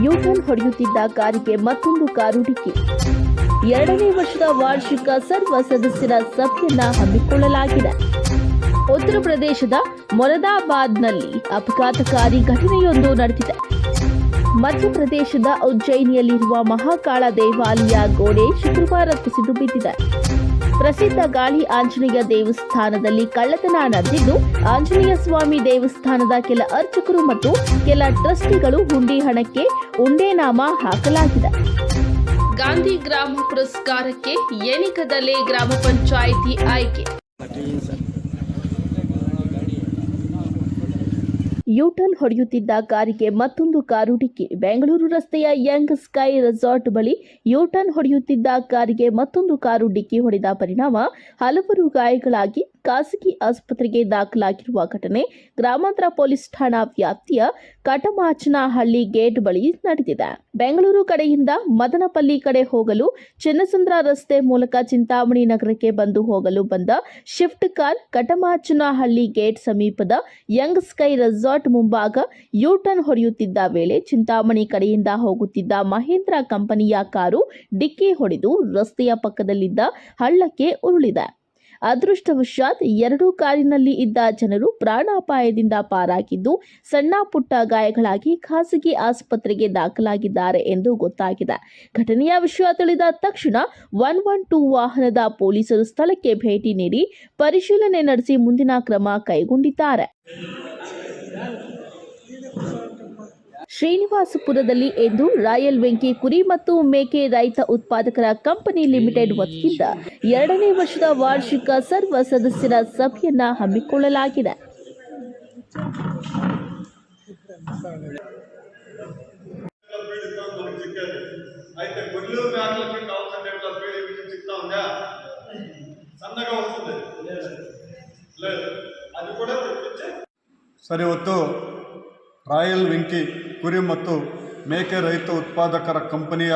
U-turn ಹೊಡೆಯುತ್ತಿದ್ದ ಕಾರಿಗೆ ಮತ್ತೊಂದು ಕಾರು ಡಿಕ್ಕಿ. ಎರಡನೇ ವರ್ಷದ ವಾರ್ಷಿಕ ಸರ್ವ ಸದಸ್ಯರ ಸಭೆಯನ್ನ ಹಮ್ಮಿಕೊಳ್ಳಲಾಗಿದೆ. ಉತ್ತರ ಪ್ರದೇಶದ ಮೊರದಾಬಾದ್ನಲ್ಲಿ ಅಪಘಾತಕಾರಿ ಘಟನೆಯೊಂದು ನಡೆದಿದೆ. ಮಧ್ಯಪ್ರದೇಶದ ಉಜ್ಜಯಿನಿಯಲ್ಲಿರುವ ಮಹಾಕಾಳ ದೇವಾಲಯ ಗೋಡೆ ಶುಕ್ರವಾರ ಕುಸಿದು ಬಿದ್ದಿದೆ. ಪ್ರಸಿದ್ಧ ಗಾಳಿ ಆಂಜನೇಯ ದೇವಸ್ಥಾನದಲ್ಲಿ ಕಳ್ಳತನ ನಡೆದಿದ್ದು, ಆಂಜನೇಯ ಸ್ವಾಮಿ ದೇವಸ್ಥಾನದ ಕೆಲ ಅರ್ಚಕರು ಮತ್ತು ಕೆಲ ಟ್ರಸ್ಟಿಗಳು ಹುಂಡಿ ಹಣಕ್ಕೆ ಉಂಡೇನಾಮ ಹಾಕಲಾಗಿದೆ. ಗಾಂಧಿ ಗ್ರಾಮ ಪುರಸ್ಕಾರಕ್ಕೆ ಎನಿಕದಲ್ಲೇ ಗ್ರಾಮ ಪಂಚಾಯಿತಿ ಆಯ್ಕೆ. ಯೂಟರ್ನ್ ಹೊಡೆಯುತ್ತಿದ್ದ ಕಾರಿಗೆ ಮತ್ತೊಂದು ಕಾರು ಡಿಕ್ಕಿ ಬೆಂಗಳೂರು ರಸ್ತೆಯ ಯಂಗ್ ಸ್ಕೈ ರೆಸಾರ್ಟ್ ಬಳಿ ಯೂಟರ್ನ್ ಹೊಡೆಯುತ್ತಿದ್ದ ಕಾರಿಗೆ ಮತ್ತೊಂದು ಕಾರು ಡಿಕ್ಕಿ ಹೊಡೆದ ಪರಿಣಾಮ ಹಲವರು ಗಾಯಗಳಾಗಿ ಖಾಸಗಿ ಆಸ್ಪತ್ರೆಗೆ ದಾಖಲಾಗಿರುವ ಘಟನೆ ಗ್ರಾಮಾಂತರ ಪೊಲೀಸ್ ಠಾಣಾ ವ್ಯಾಪ್ತಿಯ ಕಟಮಾಚನಹಳ್ಳಿ ಗೇಟ್ ಬಳಿ ನಡೆದಿದೆ. ಬೆಂಗಳೂರು ಕಡೆಯಿಂದ ಮದನಪಲ್ಲಿ ಕಡೆ ಹೋಗಲು ಚಿನ್ನಸಂದ್ರ ರಸ್ತೆ ಮೂಲಕ ಚಿಂತಾಮಣಿ ನಗರಕ್ಕೆ ಬಂದು ಹೋಗಲು ಬಂದ ಶಿಫ್ಟ್ ಕಾರ್ ಕಟಮಾಚನಹಳ್ಳಿ ಗೇಟ್ ಸಮೀಪದ ಯಂಗ್ ಸ್ಕೈ ರೆಸಾರ್ಟ್ ಮುಂಭಾಗ ಯೂಟರ್ನ್ ಹೊಡೆಯುತ್ತಿದ್ದ ವೇಳೆ ಚಿಂತಾಮಣಿ ಕಡೆಯಿಂದ ಹೋಗುತ್ತಿದ್ದ ಮಹೇಂದ್ರ ಕಂಪನಿಯ ಕಾರು ಡಿಕ್ಕಿ ಹೊಡೆದು ರಸ್ತೆಯ ಪಕ್ಕದಲ್ಲಿದ್ದ ಹಳ್ಳಕ್ಕೆ ಉರುಳಿದೆ. ಅದೃಷ್ಟವಶಾತ್ ಎರಡೂ ಕಾರಿನಲ್ಲಿ ಇದ್ದ ಜನರು ಪ್ರಾಣಾಪಾಯದಿಂದ ಪಾರಾಗಿದ್ದು ಸಣ್ಣ ಪುಟ್ಟ ಗಾಯಗಳಾಗಿ ಖಾಸಗಿ ಆಸ್ಪತ್ರೆಗೆ ದಾಖಲಾಗಿದ್ದಾರೆ ಎಂದು ಗೊತ್ತಾಗಿದೆ. ಘಟನೆಯ ವಿಷಯ ತಿಳಿದ ತಕ್ಷಣ ಒನ್ ಒನ್ ಟೂ ವಾಹನದ ಪೊಲೀಸರು ಸ್ಥಳಕ್ಕೆ ಭೇಟಿ ನೀಡಿ ಪರಿಶೀಲನೆ ನಡೆಸಿ ಮುಂದಿನ ಕ್ರಮ ಕೈಗೊಂಡಿದ್ದಾರೆ. ಶ್ರೀನಿವಾಸಪುರದಲ್ಲಿ ಎಂದು ರಾಯಲ್ ವೆಂಕಿ ಕುರಿ ಮತ್ತು ಮೇಕೆ ರೈತ ಉತ್ಪಾದಕರ ಕಂಪನಿ ಲಿಮಿಟೆಡ್ ವತಿಯಿಂದ ಎರಡನೇ ವರ್ಷದ ವಾರ್ಷಿಕ ಸರ್ವ ಸದಸ್ಯರ ಸಭೆಯನ್ನ ಹಮ್ಮಿಕೊಳ್ಳಲಾಗಿದೆ. ಸರ್ ಇವತ್ತು ರಾಯಲ್ ವೆಂಕಿ ಕುರಿ ಮತ್ತು ಮೇಕೆ ರೈತ ಉತ್ಪಾದಕರ ಕಂಪನಿಯ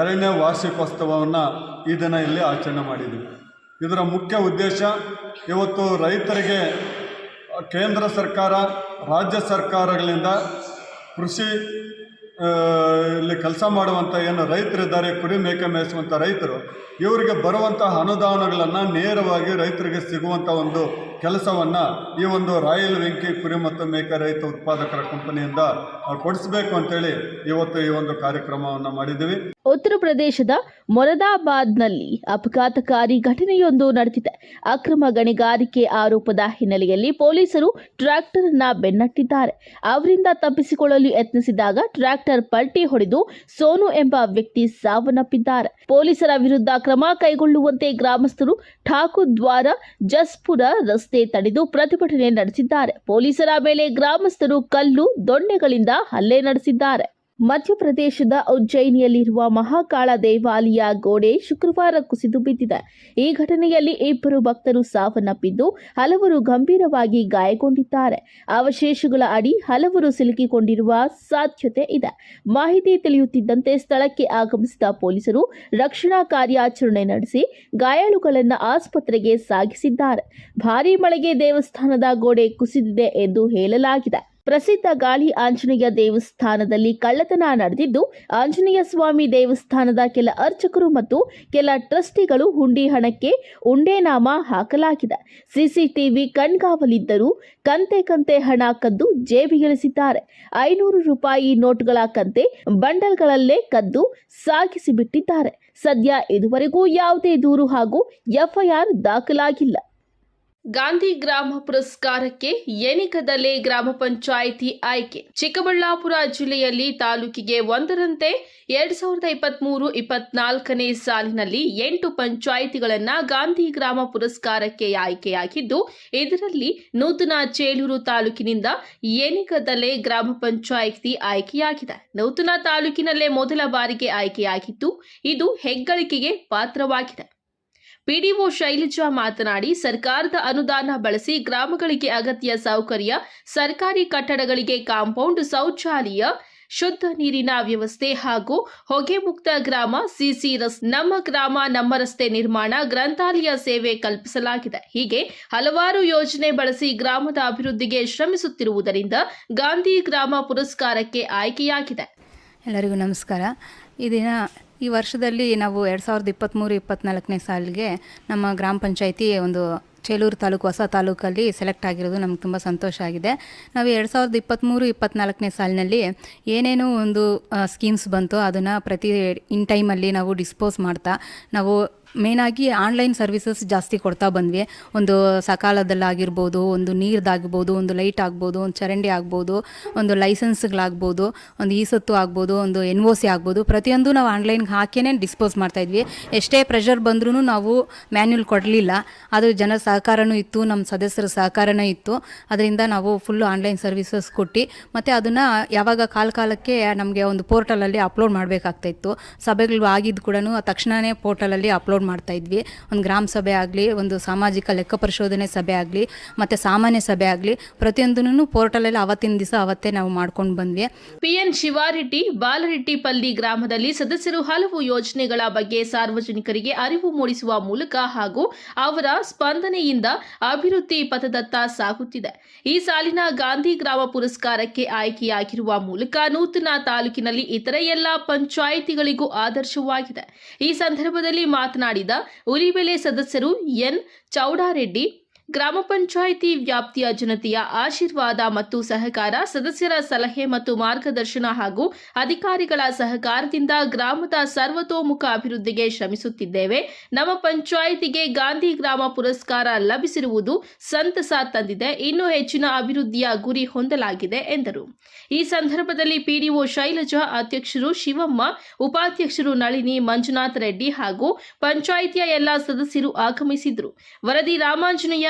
ಎರಡನೇ ವಾರ್ಷಿಕೋತ್ಸವವನ್ನು ಈ ದಿನ ಇಲ್ಲಿ ಆಚರಣೆ ಮಾಡಿದ್ದೀವಿ ಇದರ ಮುಖ್ಯ ಉದ್ದೇಶ ಇವತ್ತು ರೈತರಿಗೆ ಕೇಂದ್ರ ಸರ್ಕಾರ, ರಾಜ್ಯ ಸರ್ಕಾರಗಳಿಂದ ಕೃಷಿ ಇಲ್ಲಿ ಕೆಲಸ ಮಾಡುವಂಥ ಏನು ರೈತರಿದ್ದಾರೆ, ಕುರಿ ಮೇಕೆ ಮೇಯಿಸುವಂಥ ರೈತರು, ಇವರಿಗೆ ಬರುವಂಥ ಅನುದಾನಗಳನ್ನು ನೇರವಾಗಿ ರೈತರಿಗೆ ಸಿಗುವಂಥ ಒಂದು ಕೆಲಸವನ್ನು ಈ ಒಂದು ರಾಯಲ್ ವೆಂಕಿ ಕುರಿ ಮತ್ತು ಮೇಕ ರೈತ ಉತ್ಪಾದಕರ ಕಂಪನಿಯಿಂದ ಕೊಡಿಸಬೇಕು ಅಂತೇಳಿ ಇವತ್ತು ಈ ಒಂದು ಕಾರ್ಯಕ್ರಮವನ್ನು ಮಾಡಿದ್ದೀವಿ. ಉತ್ತರ ಪ್ರದೇಶದ ಮೊರದಾಬಾದ್ನಲ್ಲಿ ಅಪಘಾತಕಾರಿ ಘಟನೆಯೊಂದು ನಡೆದಿದೆ. ಅಕ್ರಮ ಗಣಿಗಾರಿಕೆ ಆರೋಪದ ಹಿನ್ನೆಲೆಯಲ್ಲಿ ಪೊಲೀಸರು ಟ್ರ್ಯಾಕ್ಟರ್ನ ಬೆನ್ನಟ್ಟಿದ್ದಾರೆ. ಅವರಿಂದ ತಪ್ಪಿಸಿಕೊಳ್ಳಲು ಯತ್ನಿಸಿದಾಗ ಟ್ರ್ಯಾಕ್ಟರ್ ಪಲ್ಟಿ ಹೊಡೆದು ಸೋನು ಎಂಬ ವ್ಯಕ್ತಿ ಸಾವನ್ನಪ್ಪಿದ್ದಾರೆ. ಪೊಲೀಸರ ವಿರುದ್ಧ ಕ್ರಮ ಕೈಗೊಳ್ಳುವಂತೆ ಗ್ರಾಮಸ್ಥರು ಠಾಕುದ್ವಾರ ಜಸ್ಪುರ ರಸ್ತೆ ತಡೆದು ಪ್ರತಿಭಟನೆ ನಡೆಸಿದ್ದಾರೆ. ಪೊಲೀಸರ ಮೇಲೆ ಗ್ರಾಮಸ್ಥರು ಕಲ್ಲು ದೊಣ್ಣೆಗಳಿಂದ ಹಲ್ಲೆ ನಡೆಸಿದ್ದಾರೆ. ಮಧ್ಯಪ್ರದೇಶದ ಉಜ್ಜಯಿನಿಯಲ್ಲಿರುವ ಮಹಾಕಾಳ ದೇವಾಲಯ ಗೋಡೆ ಶುಕ್ರವಾರ ಕುಸಿದು ಬಿದ್ದಿದೆ. ಈ ಘಟನೆಯಲ್ಲಿ ಇಬ್ಬರು ಭಕ್ತರು ಸಾವನ್ನಪ್ಪಿದ್ದು, ಹಲವರು ಗಂಭೀರವಾಗಿ ಗಾಯಗೊಂಡಿದ್ದಾರೆ. ಅವಶೇಷಗಳ ಅಡಿ ಹಲವರು ಸಿಲುಕಿಕೊಂಡಿರುವ ಸಾಧ್ಯತೆ ಇದೆ. ಮಾಹಿತಿ ತಿಳಿಯುತ್ತಿದ್ದಂತೆ ಸ್ಥಳಕ್ಕೆ ಆಗಮಿಸಿದ ಪೊಲೀಸರು ರಕ್ಷಣಾ ಕಾರ್ಯಾಚರಣೆ ನಡೆಸಿ ಗಾಯಾಳುಗಳನ್ನು ಆಸ್ಪತ್ರೆಗೆ ಸಾಗಿಸಿದ್ದಾರೆ. ಭಾರೀ ಮಳೆಗೆ ದೇವಸ್ಥಾನದ ಗೋಡೆ ಕುಸಿದಿದೆ ಎಂದು ಹೇಳಲಾಗಿದೆ. ಪ್ರಸಿದ್ಧ ಗಾಳಿ ಆಂಜನೇಯ ದೇವಸ್ಥಾನದಲ್ಲಿ ಕಳ್ಳತನ ನಡೆದಿದ್ದು, ಆಂಜನೇಯ ಸ್ವಾಮಿ ದೇವಸ್ಥಾನದ ಕೆಲ ಅರ್ಚಕರು ಮತ್ತು ಕೆಲ ಟ್ರಸ್ಟಿಗಳು ಹುಂಡಿ ಹಣಕ್ಕೆ ಉಂಡೇನಾಮ ಹಾಕಲಾಗಿದೆ. ಸಿಸಿಟಿವಿ ಕಣ್ಗಾವಲಿದ್ದರೂ ಕಂತೆ ಕಂತೆ ಹಣ ಕದ್ದು ಜೇಬಿಗಿಳಿಸಿದ್ದಾರೆ. ಐನೂರು ರೂಪಾಯಿ ನೋಟ್ಗಳ ಕಂತೆ ಬಂಡಲ್ಗಳಲ್ಲೇ ಕದ್ದು ಸಾಗಿಸಿಬಿಟ್ಟಿದ್ದಾರೆ. ಸದ್ಯ ಇದುವರೆಗೂ ಯಾವುದೇ ದೂರು ಹಾಗೂ ಎಫ್ಐಆರ್ ದಾಖಲಾಗಿಲ್ಲ. ಗಾಂಧಿ ಗ್ರಾಮ ಪುರಸ್ಕಾರಕ್ಕೆ ಏನಿಕದಲ್ಲೇ ಗ್ರಾಮ ಪಂಚಾಯಿತಿ ಆಯ್ಕೆ. ಚಿಕ್ಕಬಳ್ಳಾಪುರ ಜಿಲ್ಲೆಯಲ್ಲಿ ತಾಲೂಕಿಗೆ ಒಂದರಂತೆ ಎರಡ್ ಸಾವಿರದ ಇಪ್ಪತ್ಮೂರು ಇಪ್ಪತ್ನಾಲ್ಕನೇ ಸಾಲಿನಲ್ಲಿ ಎಂಟು ಪಂಚಾಯಿತಿಗಳನ್ನ ಗಾಂಧಿ ಗ್ರಾಮ ಪುರಸ್ಕಾರಕ್ಕೆ ಆಯ್ಕೆಯಾಗಿದ್ದು, ಇದರಲ್ಲಿ ನೂತನ ಚೇಳೂರು ತಾಲೂಕಿನಿಂದ ಏನಿಕದಲ್ಲೇ ಗ್ರಾಮ ಪಂಚಾಯಿತಿ ಆಯ್ಕೆಯಾಗಿದೆ. ನೂತನ ತಾಲೂಕಿನಲ್ಲೇ ಮೊದಲ ಬಾರಿಗೆ ಆಯ್ಕೆಯಾಗಿದ್ದು, ಇದು ಹೆಗ್ಗಳಿಕೆಗೆ ಪಾತ್ರವಾಗಿದೆ. ಪಿಡಿಒ ಶೈಲಜಾ ಮಾತನಾಡಿ, ಸರ್ಕಾರದ ಅನುದಾನ ಬಳಸಿ ಗ್ರಾಮಗಳಿಗೆ ಅಗತ್ಯ ಸೌಕರ್ಯ, ಸರ್ಕಾರಿ ಕಟ್ಟಡಗಳಿಗೆ ಕಾಂಪೌಂಡ್ ಶೌಚಾಲಯ, ಶುದ್ಧ ನೀರಿನ ವ್ಯವಸ್ಥೆ ಹಾಗೂ ಹೊಗೆ ಮುಕ್ತ ಗ್ರಾಮ, ಸಿಸಿ ರಸ್, ನಮ್ಮ ಗ್ರಾಮ, ನಮ್ಮ ರಸ್ತೆ ನಿರ್ಮಾಣ, ಗ್ರಂಥಾಲಯ ಸೇವೆ ಕಲ್ಪಿಸಲಾಗಿದೆ. ಹೀಗೆ ಹಲವಾರು ಯೋಜನೆ ಬಳಸಿ ಗ್ರಾಮದ ಅಭಿವೃದ್ಧಿಗೆ ಶ್ರಮಿಸುತ್ತಿರುವುದರಿಂದ ಗಾಂಧಿ ಗ್ರಾಮ ಪುರಸ್ಕಾರಕ್ಕೆ ಆಯ್ಕೆಯಾಗಿದೆ. ಎಲ್ಲರಿಗೂ ನಮಸ್ಕಾರ. ಈ ದಿನ ಈ ವರ್ಷದಲ್ಲಿ ನಾವು ಎರಡು ಸಾವಿರದ ಇಪ್ಪತ್ತ್ಮೂರು ಇಪ್ಪತ್ತ್ನಾಲ್ಕನೇ ಸಾಲಿಗೆ ನಮ್ಮ ಗ್ರಾಮ ಪಂಚಾಯಿತಿ ಒಂದು ಚೇಲೂರು ತಾಲೂಕು, ಹೊಸ ತಾಲೂಕಲ್ಲಿ ಸೆಲೆಕ್ಟ್ ಆಗಿರೋದು ನಮ್ಗೆ ತುಂಬ ಸಂತೋಷ ಆಗಿದೆ. ನಾವು ಎರಡು ಸಾವಿರದ ಇಪ್ಪತ್ತ್ಮೂರು ಇಪ್ಪತ್ತ್ನಾಲ್ಕನೇ ಸಾಲಿನಲ್ಲಿ ಏನೇನೋ ಒಂದು ಸ್ಕೀಮ್ಸ್ ಬಂತು. ಅದನ್ನು ಪ್ರತಿ ಇನ್ ಟೈಮಲ್ಲಿ ನಾವು ಡಿಸ್ಪೋಸ್ ಮಾಡ್ತಾ, ನಾವು ಮೇನಾಗಿ ಆನ್ಲೈನ್ ಸರ್ವಿಸಸ್ ಜಾಸ್ತಿ ಕೊಡ್ತಾ ಬಂದ್ವಿ. ಒಂದು ಸಕಾಲದಲ್ಲಾಗಿರ್ಬೋದು, ಒಂದು ನೀರ್ದಾಗ್ಬೋದು, ಒಂದು ಲೈಟ್ ಆಗ್ಬೋದು, ಒಂದು ಚರಂಡಿ ಆಗ್ಬೋದು, ಒಂದು ಲೈಸೆನ್ಸ್ಗಳಾಗ್ಬೋದು ಒಂದು ಈ ಸೊತ್ತು ಆಗ್ಬೋದು, ಒಂದು ಎನ್ ಒ ಸಿ ಆಗ್ಬೋದು. ಪ್ರತಿಯೊಂದು ನಾವು ಆನ್ಲೈನ್ಗೆ ಹಾಕಿಯೇ ಡಿಸ್ಪೋಸ್ ಮಾಡ್ತಾಯಿದ್ವಿ ಎಷ್ಟೇ ಪ್ರೆಷರ್ ಬಂದ್ರೂ ನಾವು ಮ್ಯಾನ್ಯುಲ್ ಕೊಡಲಿಲ್ಲ. ಅದು ಜನರ ಸಹಕಾರನೂ ಇತ್ತು ನಮ್ಮ ಸದಸ್ಯರ ಸಹಕಾರನೂ ಇತ್ತು. ಅದರಿಂದ ನಾವು ಫುಲ್ಲು ಆನ್ಲೈನ್ ಸರ್ವಿಸಸ್ ಕೊಟ್ಟು, ಮತ್ತು ಅದನ್ನು ಯಾವಾಗ ಕಾಲ ಕಾಲಕ್ಕೆ ನಮಗೆ ಒಂದು ಪೋರ್ಟಲಲ್ಲಿ ಅಪ್ಲೋಡ್ ಮಾಡಬೇಕಾಗ್ತಾಯಿತ್ತು ಸಭೆಗಳು ಆಗಿದ್ದು ಕೂಡ ತಕ್ಷಣವೇ ಪೋರ್ಟಲಲ್ಲಿ ಅಪ್ಲೋಡ್ ಮಾಡ್ತಾ ಇದ್ವಿ. ಒಂದು ಗ್ರಾಮ ಸಭೆ ಆಗಲಿ, ಒಂದು ಸಾಮಾಜಿಕ ಲೆಕ್ಕ ಪರಿಶೋಧನೆ ಸಭೆ ಆಗಲಿ, ಮತ್ತು ಸಾಮಾನ್ಯ ಸಭೆ ಆಗಲಿ, ಪ್ರತಿಯೊಂದನ್ನು ಪೋರ್ಟಲಲ್ಲಿ ಅವತ್ತಿನ ದಿವಸ ಅವತ್ತೇ ನಾವು ಮಾಡ್ಕೊಂಡು ಬಂದ್ವಿ. ಪಿ ಎನ್ ಶಿವಾರೆಡ್ಡಿ, ಬಾಲರೆಡ್ಡಿಪಲ್ಲಿ ಗ್ರಾಮದಲ್ಲಿ ಸದಸ್ಯರು ಹಲವು ಯೋಜನೆಗಳ ಬಗ್ಗೆ ಸಾರ್ವಜನಿಕರಿಗೆ ಅರಿವು ಮೂಡಿಸುವ ಮೂಲಕ ಹಾಗೂ ಅವರ ಸ್ಪಂದನೆಯಿಂದ ಅಭಿವೃದ್ಧಿ ಪಥದತ್ತ ಸಾಗುತ್ತಿದೆ. ಈ ಸಾಲಿನ ಗಾಂಧಿ ಗ್ರಾಮ ಪುರಸ್ಕಾರಕ್ಕೆ ಆಯ್ಕೆಯಾಗಿರುವ ಮೂಲಕ ನೂತನ ತಾಲೂಕಿನಲ್ಲಿ ಇತರ ಎಲ್ಲ ಪಂಚಾಯಿತಿಗಳಿಗೂ ಆದರ್ಶವಾಗಿದೆ. ಈ ಸಂದರ್ಭದಲ್ಲಿ ಮಾತನಾಡಿದ ಉಲಿಬೆಲೆ ಸದಸ್ಯರು ಎನ್ ಚೌಡಾರೆಡ್ಡಿ ಗ್ರಾಮ ಪಂಚಾಯಿತಿ ವ್ಯಾಪ್ತಿಯ ಜನತೆಯ ಆಶೀರ್ವಾದ ಮತ್ತು ಸಹಕಾರ, ಸದಸ್ಯರ ಸಲಹೆ ಮತ್ತು ಮಾರ್ಗದರ್ಶನ ಹಾಗೂ ಅಧಿಕಾರಿಗಳ ಸಹಕಾರದಿಂದ ಗ್ರಾಮದ ಸರ್ವತೋಮುಖ ಅಭಿವೃದ್ಧಿಗೆ ಶ್ರಮಿಸುತ್ತಿದ್ದೇವೆ. ನಮ್ಮ ಪಂಚಾಯಿತಿಗೆ ಗಾಂಧಿ ಗ್ರಾಮ ಪುರಸ್ಕಾರ ಲಭಿಸಿರುವುದು ಸಂತಸ ತಂದಿದೆ. ಇನ್ನೂ ಹೆಚ್ಚಿನ ಅಭಿವೃದ್ಧಿಯ ಗುರಿ ಹೊಂದಲಾಗಿದೆ, ಎಂದರು. ಈ ಸಂದರ್ಭದಲ್ಲಿ ಪಿಡಿಒ ಶೈಲಜಾ, ಅಧ್ಯಕ್ಷರು ಶಿವಮ್ಮ, ಉಪಾಧ್ಯಕ್ಷರು ನಳಿನಿ, ಮಂಜುನಾಥ ರೆಡ್ಡಿ ಹಾಗೂ ಪಂಚಾಯಿತಿಯ ಎಲ್ಲ ಸದಸ್ಯರು ಆಗಮಿಸಿದ್ರು ವರದಿ ರಾಮಾಂಜನೇಯ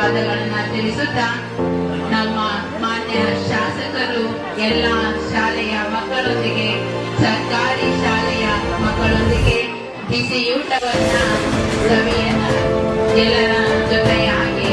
ಧನ್ಯವಾದಗಳನ್ನ ತಿಳಿಸುತ್ತಾ ನಮ್ಮ ಮಾನ್ಯ ಶಾಸಕರು, ಎಲ್ಲ ಶಾಲೆಯ ಮಕ್ಕಳೊಂದಿಗೆ, ಸರ್ಕಾರಿ ಶಾಲೆಯ ಮಕ್ಕಳೊಂದಿಗೆ ಬಿಸಿಯೂಟವನ್ನ ಸಭೆಯನ್ನ ಎಲ್ಲರ ಜೊತೆಯಾಗಿ.